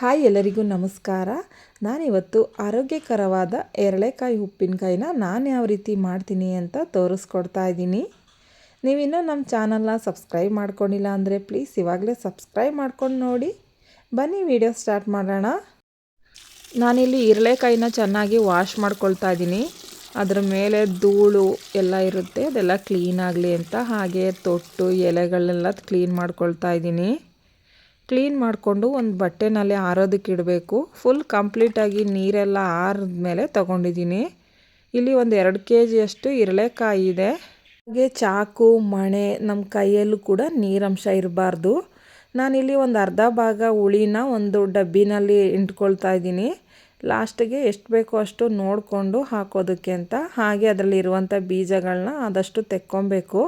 Hi ಎಲ್ಲರಿಗೂ ನಮಸ್ಕಾರ. ನಾನಿವತ್ತು ಆರೋಗ್ಯಕರವಾದ ಎರಳೆಕಾಯಿ ಉಪ್ಪಿನಕಾಯಿನ ನಾನು ಯಾವ ರೀತಿ ಮಾಡ್ತೀನಿ ಅಂತ ತೋರಿಸ್ಕೊಡ್ತಾ ಇದ್ದೀನಿ. ನೀವಿನ್ನೂ ನಮ್ಮ ಚಾನಲ್ನ ಸಬ್ಸ್ಕ್ರೈಬ್ ಮಾಡ್ಕೊಂಡಿಲ್ಲ ಅಂದರೆ ಪ್ಲೀಸ್ ಇವಾಗಲೇ ಸಬ್ಸ್ಕ್ರೈಬ್ ಮಾಡ್ಕೊಂಡು ನೋಡಿ. ಬನ್ನಿ ವಿಡಿಯೋ ಸ್ಟಾರ್ಟ್ ಮಾಡೋಣ. ನಾನಿಲ್ಲಿ ಇರಳೆಕಾಯಿನ ಚೆನ್ನಾಗಿ ವಾಶ್ ಮಾಡ್ಕೊಳ್ತಾ ಇದ್ದೀನಿ. ಅದರ ಮೇಲೆ ಧೂಳು ಎಲ್ಲ ಇರುತ್ತೆ, ಅದೆಲ್ಲ ಕ್ಲೀನ್ ಆಗಲಿ ಅಂತ ಹಾಗೆ ತೊಟ್ಟು ಎಲೆಗಳನ್ನೆಲ್ಲ ಕ್ಲೀನ್ ಮಾಡ್ಕೊಳ್ತಾ ಇದ್ದೀನಿ. ಕ್ಲೀನ್ ಮಾಡಿಕೊಂಡು ಒಂದು ಬಟ್ಟೆನಲ್ಲಿ ಆರೋದಕ್ಕೆ ಇಡಬೇಕು. ಫುಲ್ ಕಂಪ್ಲೀಟಾಗಿ ನೀರೆಲ್ಲ ಆರಿದ್ಮೇಲೆ ತೊಗೊಂಡಿದ್ದೀನಿ ಇಲ್ಲಿ ಒಂದು ಎರಡು ಕೆ ಜಿಯಷ್ಟು ಇರಳೆಕಾಯಿ ಇದೆ. ಹಾಗೆ ಚಾಕು, ಮಣೆ ನಮ್ಮ ಕೈಯಲ್ಲೂ ಕೂಡ ನೀರಂಶ ಇರಬಾರ್ದು. ನಾನಿಲ್ಲಿ ಒಂದು ಅರ್ಧ ಭಾಗ ಹುಳಿನ ಒಂದು ಡಬ್ಬಿನಲ್ಲಿ ಇಟ್ಕೊಳ್ತಾ ಇದ್ದೀನಿ. ಲಾಸ್ಟಿಗೆ ಎಷ್ಟು ಬೇಕೋ ಅಷ್ಟು ನೋಡಿಕೊಂಡು ಹಾಕೋದಕ್ಕೆ ಅಂತ. ಹಾಗೆ ಅದರಲ್ಲಿ ಇರುವಂಥ ಬೀಜಗಳನ್ನ ಆದಷ್ಟು ತೆಕ್ಕೊಬೇಕು.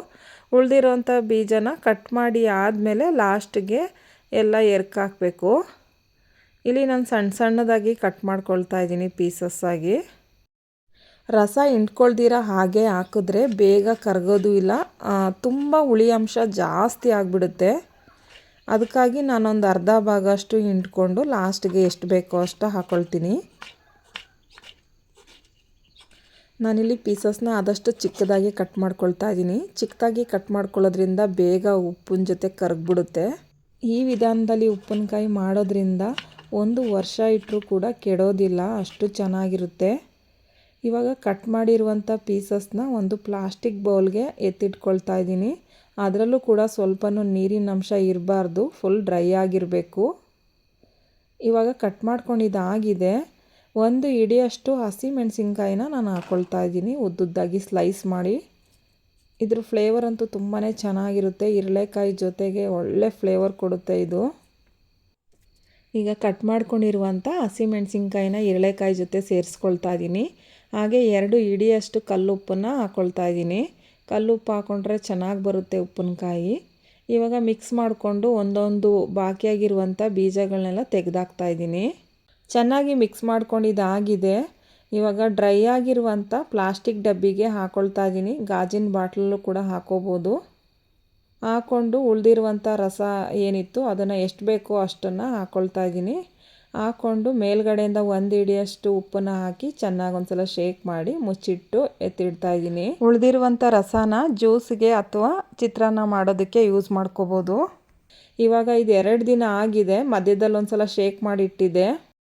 ಉಳಿದಿರುವಂಥ ಬೀಜನ ಕಟ್ ಮಾಡಿ ಆದಮೇಲೆ ಲಾಸ್ಟಿಗೆ ಎಲ್ಲ ಎರ್ಕಾಕಬೇಕು ಇಲ್ಲಿ ನಾನು ಸಣ್ಣ ಸಣ್ಣದಾಗಿ ಕಟ್ ಮಾಡ್ಕೊಳ್ತಾ ಇದ್ದೀನಿ ಪೀಸಸ್ಸಾಗಿ ರಸ ಇಂಟ್ಕೊಳ್ದಿರ ಹಾಗೆ ಹಾಕಿದ್ರೆ ಬೇಗ ಕರಗೋದು ಇಲ್ಲ. ತುಂಬ ಹುಳಿ ಅಂಶ ಜಾಸ್ತಿ ಆಗಿಬಿಡುತ್ತೆ. ಅದಕ್ಕಾಗಿ ನಾನೊಂದು ಅರ್ಧ ಭಾಗ ಅಷ್ಟು ಹಿಂಡ್ಕೊಂಡು ಲಾಸ್ಟ್ಗೆ ಎಷ್ಟು ಬೇಕೋ ಅಷ್ಟು ಹಾಕ್ಕೊಳ್ತೀನಿ ನಾನಿಲ್ಲಿ ಪೀಸಸ್ನ ಆದಷ್ಟು ಚಿಕ್ಕದಾಗಿ ಕಟ್ ಮಾಡ್ಕೊಳ್ತಾ ಇದ್ದೀನಿ. ಚಿಕ್ಕದಾಗಿ ಕಟ್ ಮಾಡ್ಕೊಳ್ಳೋದ್ರಿಂದ ಬೇಗ ಉಪ್ಪಿನ ಜೊತೆ ಕರಗ್ಬಿಡುತ್ತೆ. ಈ ವಿಧಾನದಲ್ಲಿ ಉಪ್ಪಿನಕಾಯಿ ಮಾಡೋದ್ರಿಂದ ಒಂದು ವರ್ಷ ಇಟ್ಟರೂ ಕೂಡ ಕೆಡೋದಿಲ್ಲ, ಅಷ್ಟು ಚೆನ್ನಾಗಿರುತ್ತೆ. ಇವಾಗ ಕಟ್ ಮಾಡಿರುವಂಥ ಪೀಸಸ್ನ ಒಂದು ಪ್ಲಾಸ್ಟಿಕ್ ಬೌಲ್ಗೆ ಎತ್ತಿಟ್ಕೊಳ್ತಾ ಇದ್ದೀನಿ. ಅದರಲ್ಲೂ ಕೂಡ ಸ್ವಲ್ಪ ನೀರಿನ ಅಂಶ ಇರಬಾರ್ದು, ಫುಲ್ ಡ್ರೈ ಆಗಿರಬೇಕು. ಇವಾಗ ಕಟ್ ಮಾಡ್ಕೊಂಡಿದ್ದಾಗಿದೆ ಒಂದು ಇಡಿಯಷ್ಟು ಹಸಿ ಮೆಣಸಿನ್ಕಾಯಿನ ನಾನು ಹಾಕ್ಕೊಳ್ತಾ ಇದ್ದೀನಿ, ಉದ್ದುದ್ದಾಗಿ ಸ್ಲೈಸ್ ಮಾಡಿ. ಇದ್ರ ಫ್ಲೇವರ್ ಅಂತೂ ತುಂಬಾ ಚೆನ್ನಾಗಿರುತ್ತೆ. ಇರಳೆಕಾಯಿ ಜೊತೆಗೆ ಒಳ್ಳೆ ಫ್ಲೇವರ್ ಕೊಡುತ್ತೆ ಇದು. ಈಗ ಕಟ್ ಮಾಡ್ಕೊಂಡಿರುವಂಥ ಹಸಿಮೆಣಸಿನ್ಕಾಯಿನ ಇರಳೆಕಾಯಿ ಜೊತೆ ಸೇರಿಸ್ಕೊಳ್ತಾ ಇದ್ದೀನಿ ಹಾಗೆ ಎರಡು ಇಡಿಯಷ್ಟು ಕಲ್ಲುಪ್ಪನ್ನು ಹಾಕ್ಕೊಳ್ತಾ ಇದ್ದೀನಿ ಕಲ್ಲುಪ್ಪು ಹಾಕ್ಕೊಂಡ್ರೆ ಚೆನ್ನಾಗಿ ಬರುತ್ತೆ ಉಪ್ಪಿನಕಾಯಿ. ಇವಾಗ ಮಿಕ್ಸ್ ಮಾಡಿಕೊಂಡು ಒಂದೊಂದು ಬಾಕಿಯಾಗಿರುವಂಥ ಬೀಜಗಳನ್ನೆಲ್ಲ ತೆಗೆದಾಕ್ತಾ ಇದ್ದೀನಿ ಚೆನ್ನಾಗಿ ಮಿಕ್ಸ್ ಮಾಡ್ಕೊಂಡಿದ್ದಾಗಿದೆ ಇವಾಗ ಡ್ರೈ ಆಗಿರುವಂಥ ಪ್ಲಾಸ್ಟಿಕ್ ಡಬ್ಬಿಗೆ ಹಾಕ್ಕೊಳ್ತಾ ಇದ್ದೀನಿ ಗಾಜಿನ ಬಾಟ್ಲಲ್ಲೂ ಕೂಡ ಹಾಕೋಬೋದು. ಹಾಕ್ಕೊಂಡು ಉಳಿದಿರುವಂಥ ರಸ ಏನಿತ್ತು ಅದನ್ನು ಎಷ್ಟು ಬೇಕೋ ಅಷ್ಟನ್ನು ಹಾಕ್ಕೊಳ್ತಾ ಇದ್ದೀನಿ ಹಾಕ್ಕೊಂಡು ಮೇಲ್ಗಡೆಯಿಂದ ಒಂದು ಹಿಡಿಯಷ್ಟು ಉಪ್ಪನ್ನು ಹಾಕಿ ಚೆನ್ನಾಗಿ ಒಂದ್ಸಲ ಶೇಕ್ ಮಾಡಿ ಮುಚ್ಚಿಟ್ಟು ಎತ್ತಿಡ್ತಾ ಇದ್ದೀನಿ ಉಳಿದಿರುವಂಥ ರಸನ ಜ್ಯೂಸ್ಗೆ ಅಥವಾ ಚಿತ್ರಾನ್ನ ಮಾಡೋದಕ್ಕೆ ಯೂಸ್ ಮಾಡ್ಕೋಬೋದು. ಇವಾಗ ಇದು ಎರಡು ದಿನ ಆಗಿದೆ. ಮಧ್ಯದಲ್ಲಿ ಒಂದ್ಸಲ ಶೇಕ್ ಮಾಡಿ ಇಟ್ಟಿದ್ದೆ.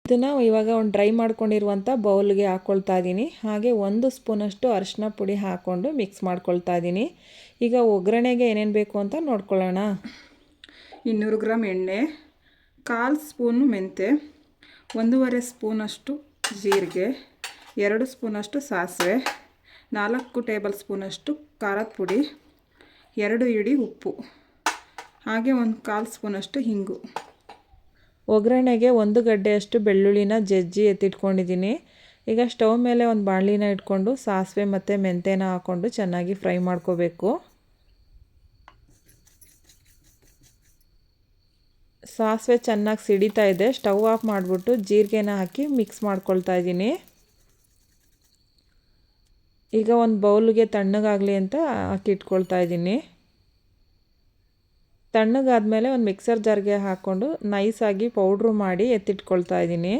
ಇದನ್ನು ಇವಾಗ ಒಂದು ಡ್ರೈ ಮಾಡ್ಕೊಂಡಿರುವಂಥ ಬೌಲ್ಗೆ ಹಾಕ್ಕೊಳ್ತಾ ಇದ್ದೀನಿ ಹಾಗೆ ಒಂದು ಸ್ಪೂನಷ್ಟು ಅರಿಶಿನ ಪುಡಿ ಹಾಕ್ಕೊಂಡು ಮಿಕ್ಸ್ ಮಾಡ್ಕೊಳ್ತಾ ಇದ್ದೀನಿ ಈಗ ಒಗ್ಗರಣೆಗೆ ಏನೇನು ಬೇಕು ಅಂತ ನೋಡ್ಕೊಳ್ಳೋಣ. ಇನ್ನೂರು ಗ್ರಾಮ್ ಎಣ್ಣೆ, ಕಾಲು ಸ್ಪೂನು ಮೆಂತೆ, ಒಂದೂವರೆ ಸ್ಪೂನಷ್ಟು ಜೀರಿಗೆ, ಎರಡು ಸ್ಪೂನಷ್ಟು ಸಾಸಿವೆ, ನಾಲ್ಕು ಟೇಬಲ್ ಸ್ಪೂನಷ್ಟು ಖಾರದ ಪುಡಿ, ಎರಡು ಇಡಿ ಉಪ್ಪು, ಹಾಗೆ ಒಂದು ಕಾಲು ಸ್ಪೂನಷ್ಟು ಹಿಂಗು. ಒಗ್ಗರಣೆಗೆ ಒಂದು ಗಡ್ಡೆಯಷ್ಟು ಬೆಳ್ಳುಳ್ಳಿನ ಜಜ್ಜಿ ಎತ್ತಿಟ್ಕೊಂಡಿದ್ದೀನಿ. ಈಗ ಸ್ಟವ್ ಮೇಲೆ ಒಂದು ಬಾಣಲಿನ ಇಟ್ಕೊಂಡು ಸಾಸಿವೆ ಮತ್ತು ಮೆಂತೆನ ಹಾಕ್ಕೊಂಡು ಚೆನ್ನಾಗಿ ಫ್ರೈ ಮಾಡ್ಕೋಬೇಕು. ಸಾಸಿವೆ ಚೆನ್ನಾಗಿ ಸಿಡಿತಾ ಇದೆ. ಸ್ಟವ್ ಆಫ್ ಮಾಡಿಬಿಟ್ಟು ಜೀರಿಗೆನ ಹಾಕಿ ಮಿಕ್ಸ್ ಮಾಡ್ಕೊಳ್ತಾ ಇದ್ದೀನಿ. ಈಗ ಒಂದು ಬೌಲ್ಗೆ ತಣ್ಣಗಾಗಲಿ ಅಂತ ಹಾಕಿ ಇಟ್ಕೊಳ್ತಾ ಇದ್ದೀನಿ. ತಣ್ಣಗಾದಮೇಲೆ ಒಂದು ಮಿಕ್ಸರ್ ಜಾರ್ಗೆ ಹಾಕ್ಕೊಂಡು ನೈಸಾಗಿ ಪೌಡ್ರು ಮಾಡಿ ಎತ್ತಿಟ್ಕೊಳ್ತಾ ಇದ್ದೀನಿ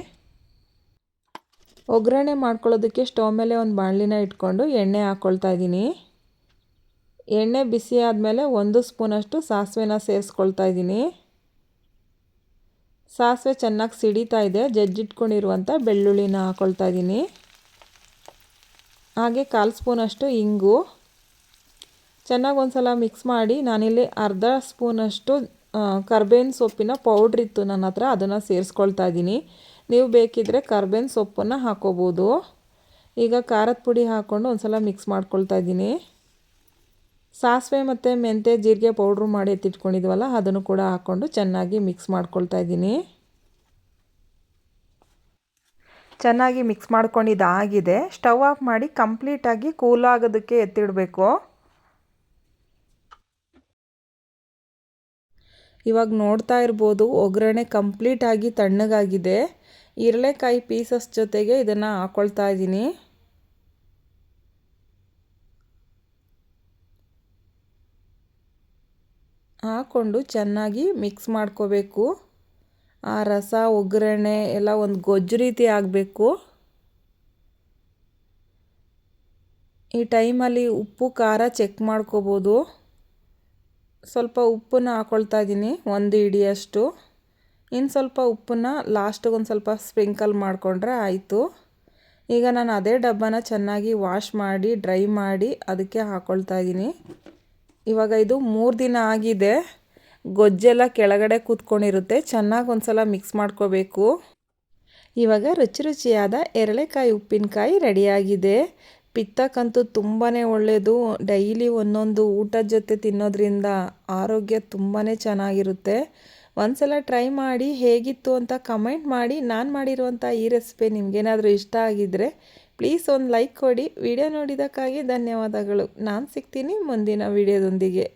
ಒಗ್ಗರಣೆ ಮಾಡ್ಕೊಳ್ಳೋದಕ್ಕೆ ಸ್ಟವ್ ಮೇಲೆ ಒಂದು ಬಾಣಲಿನ ಇಟ್ಕೊಂಡು ಎಣ್ಣೆ ಹಾಕ್ಕೊಳ್ತಾ ಇದ್ದೀನಿ ಎಣ್ಣೆ ಬಿಸಿ ಆದಮೇಲೆ ಒಂದು ಸ್ಪೂನಷ್ಟು ಸಾಸಿವೆನ ಸೇರಿಸ್ಕೊಳ್ತಾ ಇದ್ದೀನಿ ಸಾಸಿವೆ ಚೆನ್ನಾಗಿ ಸಿಡಿತಾ ಇದೆ ಜಜ್ಜಿಟ್ಕೊಂಡಿರುವಂಥ ಬೆಳ್ಳುಳ್ಳಿನ ಹಾಕ್ಕೊಳ್ತಾ ಇದ್ದೀನಿ ಹಾಗೆ ಕಾಲು ಸ್ಪೂನಷ್ಟು ಇಂಗು. ಚೆನ್ನಾಗಿ ಒಂದು ಸಲ ಮಿಕ್ಸ್ ಮಾಡಿ ನಾನಿಲ್ಲಿ ಅರ್ಧ ಸ್ಪೂನಷ್ಟು ಕರ್ಬೇವಿನ ಸೊಪ್ಪಿನ ಪೌಡ್ರ್ ಇತ್ತು ನನ್ನ ಹತ್ರ, ಅದನ್ನು ಸೇರಿಸ್ಕೊಳ್ತಾ ಇದ್ದೀನಿ ನೀವು ಬೇಕಿದ್ದರೆ ಕರ್ಬೇವಿನ ಸೊಪ್ಪನ್ನು ಹಾಕೋಬೋದು. ಈಗ ಖಾರದ ಪುಡಿ ಹಾಕ್ಕೊಂಡು ಒಂದು ಸಲ ಮಿಕ್ಸ್ ಮಾಡ್ಕೊಳ್ತಾ ಇದ್ದೀನಿ ಸಾಸಿವೆ ಮತ್ತು ಮೆಂತೆ ಜೀರಿಗೆ ಪೌಡ್ರು ಮಾಡಿ ಎತ್ತಿಟ್ಕೊಂಡಿದ್ವಲ್ಲ, ಅದನ್ನು ಕೂಡ ಹಾಕ್ಕೊಂಡು ಚೆನ್ನಾಗಿ ಮಿಕ್ಸ್ ಮಾಡ್ಕೊಳ್ತಾ ಇದ್ದೀನಿ ಚೆನ್ನಾಗಿ ಮಿಕ್ಸ್ ಮಾಡ್ಕೊಂಡಿದ್ದಾಗಿದೆ. ಸ್ಟವ್ ಆಫ್ ಮಾಡಿ ಕಂಪ್ಲೀಟಾಗಿ ಕೂಲಾಗೋದಕ್ಕೆ ಎತ್ತಿಡಬೇಕು. ಇವಾಗ ನೋಡ್ತಾ ಇರ್ಬೋದು, ಒಗ್ಗರಣೆ ಕಂಪ್ಲೀಟಾಗಿ ತಣ್ಣಗಾಗಿದೆ. ಇರಳೆಕಾಯಿ ಪೀಸಸ್ ಜೊತೆಗೆ ಇದನ್ನು ಹಾಕ್ಕೊಳ್ತಾ ಇದ್ದೀನಿ. ಹಾಕ್ಕೊಂಡು ಚೆನ್ನಾಗಿ ಮಿಕ್ಸ್ ಮಾಡ್ಕೋಬೇಕು. ಆ ರಸ, ಒಗ್ಗರಣೆ ಎಲ್ಲ ಒಂದು ಗೊಜ್ಜು ರೀತಿ ಆಗಬೇಕು. ಈ ಟೈಮಲ್ಲಿ ಉಪ್ಪು, ಖಾರ ಚೆಕ್ ಮಾಡ್ಕೋಬೋದು. ಸ್ವಲ್ಪ ಉಪ್ಪನ್ನ ಹಾಕ್ಕೊಳ್ತಾ ಇದ್ದೀನಿ, ಒಂದು ಹಿಡಿಯಷ್ಟು ಇನ್ನು ಸ್ವಲ್ಪ ಉಪ್ಪನ್ನ ಲಾಸ್ಟಿಗೆ ಒಂದು ಸ್ವಲ್ಪ ಸ್ಪ್ರಿಂಕಲ್ ಮಾಡಿಕೊಂಡ್ರೆ ಆಯಿತು. ಈಗ ನಾನು ಅದೇ ಡಬ್ಬನ ಚೆನ್ನಾಗಿ ವಾಶ್ ಮಾಡಿ, ಡ್ರೈ ಮಾಡಿ ಅದಕ್ಕೆ ಹಾಕ್ಕೊಳ್ತಾ ಇದ್ದೀನಿ. ಇವಾಗ ಇದು ಮೂರು ದಿನ ಆಗಿದೆ. ಗೊಜ್ಜೆಲ್ಲ ಕೆಳಗಡೆ ಕೂತ್ಕೊಂಡಿರುತ್ತೆ, ಚೆನ್ನಾಗಿ ಒಂದು ಸಲ ಮಿಕ್ಸ್ ಮಾಡ್ಕೋಬೇಕು. ಇವಾಗ ರುಚಿ ರುಚಿಯಾದ ಎರಳೆಕಾಯಿ ಉಪ್ಪಿನಕಾಯಿ ರೆಡಿಯಾಗಿದೆ. ಪಿತ್ತಕ್ಕಂತೂ ತುಂಬಾ ಒಳ್ಳೆಯದು ಡೈಲಿ ಒಂದೊಂದು ಊಟದ ಜೊತೆ ತಿನ್ನೋದ್ರಿಂದ ಆರೋಗ್ಯ ತುಂಬಾ ಚೆನ್ನಾಗಿರುತ್ತೆ. ಒಂದ್ಸಲ ಟ್ರೈ ಮಾಡಿ ಹೇಗಿತ್ತು ಅಂತ ಕಮೆಂಟ್ ಮಾಡಿ. ನಾನು ಮಾಡಿರುವಂಥ ಈ ರೆಸಿಪಿ ನಿಮಗೇನಾದರೂ ಇಷ್ಟ ಆಗಿದ್ದರೆ ಪ್ಲೀಸ್ ಒಂದು ಲೈಕ್ ಕೊಡಿ. ವಿಡಿಯೋ ನೋಡಿದ್ದಕ್ಕಾಗಿ ಧನ್ಯವಾದಗಳು. ನಾನು ಸಿಗ್ತೀನಿ ಮುಂದಿನ ವಿಡಿಯೋದೊಂದಿಗೆ.